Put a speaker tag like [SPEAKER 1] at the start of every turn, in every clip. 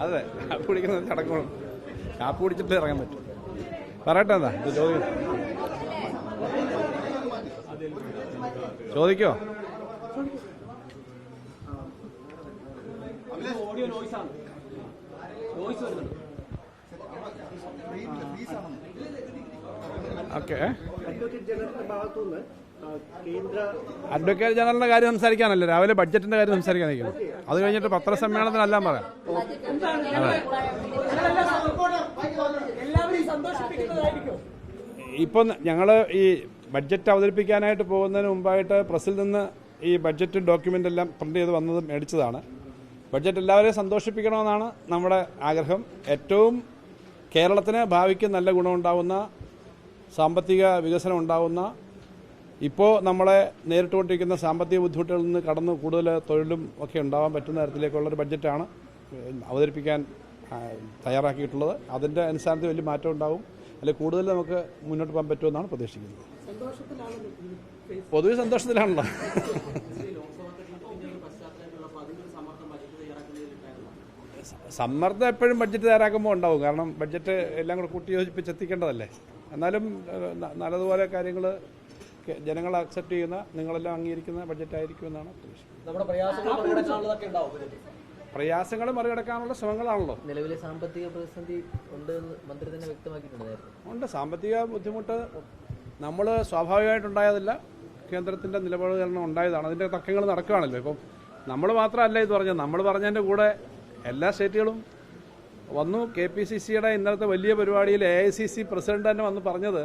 [SPEAKER 1] അതെ കാപ്പി കുടിക്കുന്നത് ചടങ്ങുകളും കാപ്പി കുടിച്ചിട്ട് ഇറങ്ങാൻ പറ്റും. പറയട്ടെ എന്താ? ഇത് ചോദിക്കോ? ഓക്കെ.
[SPEAKER 2] അഡ്വക്കേറ്റ് ജനറലിന്റെ ഭാഗത്തുനിന്ന് ആ, കേന്ദ്ര
[SPEAKER 1] അഡ്വക്കേറ്റ് ജനറലിന്റെ കാര്യം സംസാരിക്കാനല്ലേ? രാവിലെ ബഡ്ജറ്റിന്റെ കാര്യം സംസാരിക്കാനായിരിക്കും അത് കഴിഞ്ഞിട്ട് പത്രസമ്മേളനത്തിനെല്ലാം പറയാം.
[SPEAKER 2] എല്ലാവരെയും ഞങ്ങൾ
[SPEAKER 1] ഇപ്പം ഞങ്ങൾ ഈ ബഡ്ജറ്റ് അവതരിപ്പിക്കാനായിട്ട് പോകുന്നതിന് മുമ്പായിട്ട് പ്രസിൽ നിന്ന് ഈ ബഡ്ജറ്റ് ഡോക്യുമെന്റ് എല്ലാം പ്രിന്റ് ചെയ്ത് വന്നത് മേടിച്ചതാണ്. ബഡ്ജറ്റ് എല്ലാവരെയും സന്തോഷിപ്പിക്കണമെന്നാണ് നമ്മുടെ ആഗ്രഹം. ഏറ്റവും കേരളത്തിന് ഭാവിക്ക് നല്ല ഗുണമുണ്ടാവുന്ന സാമ്പത്തിക വികസനം ഉണ്ടാവുന്ന ഇപ്പോൾ നമ്മളെ നേരിട്ടുകൊണ്ടിരിക്കുന്ന സാമ്പത്തിക ബുദ്ധിമുട്ടുകളിൽ നിന്ന് കടന്ന് കൂടുതൽ തൊഴിലും ഒക്കെ ഉണ്ടാവാൻ പറ്റുന്ന തരത്തിലേക്കുള്ളൊരു ബഡ്ജറ്റാണ് അവതരിപ്പിക്കാൻ തയ്യാറാക്കിയിട്ടുള്ളത്. അതിന്റെ അടിസ്ഥാനത്തിൽ വലിയ മാറ്റം ഉണ്ടാവും. അല്ലെങ്കിൽ കൂടുതൽ നമുക്ക് മുന്നോട്ട് പോകാൻ പറ്റുമെന്നാണ് പ്രതീക്ഷിക്കുന്നത്. പൊതുവെ സന്തോഷത്തിലാണല്ലോ. സമ്മർദ്ദം എപ്പോഴും ബഡ്ജറ്റ് തയ്യാറാക്കുമ്പോൾ ഉണ്ടാവും. കാരണം ബഡ്ജറ്റ് എല്ലാം കൂടെ കൂട്ടി യോജിപ്പിച്ച് എത്തിക്കേണ്ടതല്ലേ. എന്നാലും നല്ലതുപോലെ കാര്യങ്ങൾ ജനങ്ങൾ അക്സെപ്റ്റ് ചെയ്യുന്ന നിങ്ങളെല്ലാം അംഗീകരിക്കുന്ന ബഡ്ജറ്റ് ആയിരിക്കുമെന്നാണ് പ്രതീക്ഷിക്കുന്നത്.
[SPEAKER 2] നമ്മുടെ പ്രയാസങ്ങൾ.
[SPEAKER 1] മറികടക്കാനുള്ള ശ്രമങ്ങളാണല്ലോ.
[SPEAKER 3] നിലവിലെ സാമ്പത്തിക പ്രതിസന്ധി ഉണ്ട് എന്ന് മന്ത്രി തന്നെ വ്യക്തമാക്കിയിട്ടുണ്ട്
[SPEAKER 1] ഉണ്ട്. സാമ്പത്തിക ബുദ്ധിമുട്ട് നമ്മൾ സ്വാഭാവികമായിട്ടുണ്ടായതല്ല. കേന്ദ്രത്തിന്റെ നിലപാട് കാരണം ഉണ്ടായതാണ്. അതിന്റെ തർക്കങ്ങൾ നടക്കുകയാണല്ലോ. ഇപ്പം നമ്മൾ മാത്രമല്ല ഇത് പറഞ്ഞത്. നമ്മൾ പറഞ്ഞതിന്റെ കൂടെ എല്ലാ സ്റ്റേറ്റുകളും വന്നു. കെ പി സി സിയുടെ ഇന്നലത്തെ വലിയ പരിപാടിയിൽ A I C C president തന്നെ വന്ന് പറഞ്ഞത്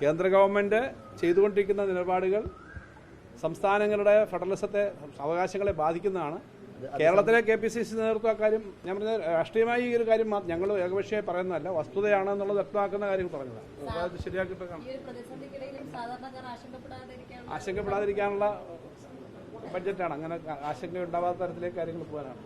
[SPEAKER 1] കേന്ദ്ര ഗവൺമെന്റ് ചെയ്തുകൊണ്ടിരിക്കുന്ന നിലപാടുകൾ സംസ്ഥാനങ്ങളുടെ ഫെഡറലിസത്തെ അവകാശങ്ങളെ ബാധിക്കുന്നതാണ്. കേരളത്തിലെ കെ പി സി സി നേതൃത്വം കാര്യം ഞാൻ പറഞ്ഞ രാഷ്ട്രീയമായി ഈ ഒരു കാര്യം ഞങ്ങൾ ഏകപക്ഷീയ പറയുന്നതല്ല വസ്തുതയാണ് എന്നുള്ളത് വ്യക്തമാക്കുന്ന കാര്യം പറഞ്ഞതാണ്.
[SPEAKER 4] സാധാരണക്കാർ ആശങ്കപ്പെടാതിരിക്കാനുള്ള
[SPEAKER 1] ആശങ്കപ്പെടാതിരിക്കാനുള്ള ബഡ്ജറ്റാണ്. അങ്ങനെ ആശങ്ക ഉണ്ടാവാത്ത തരത്തിലേക്ക് കാര്യങ്ങൾ പോകാനാണ്.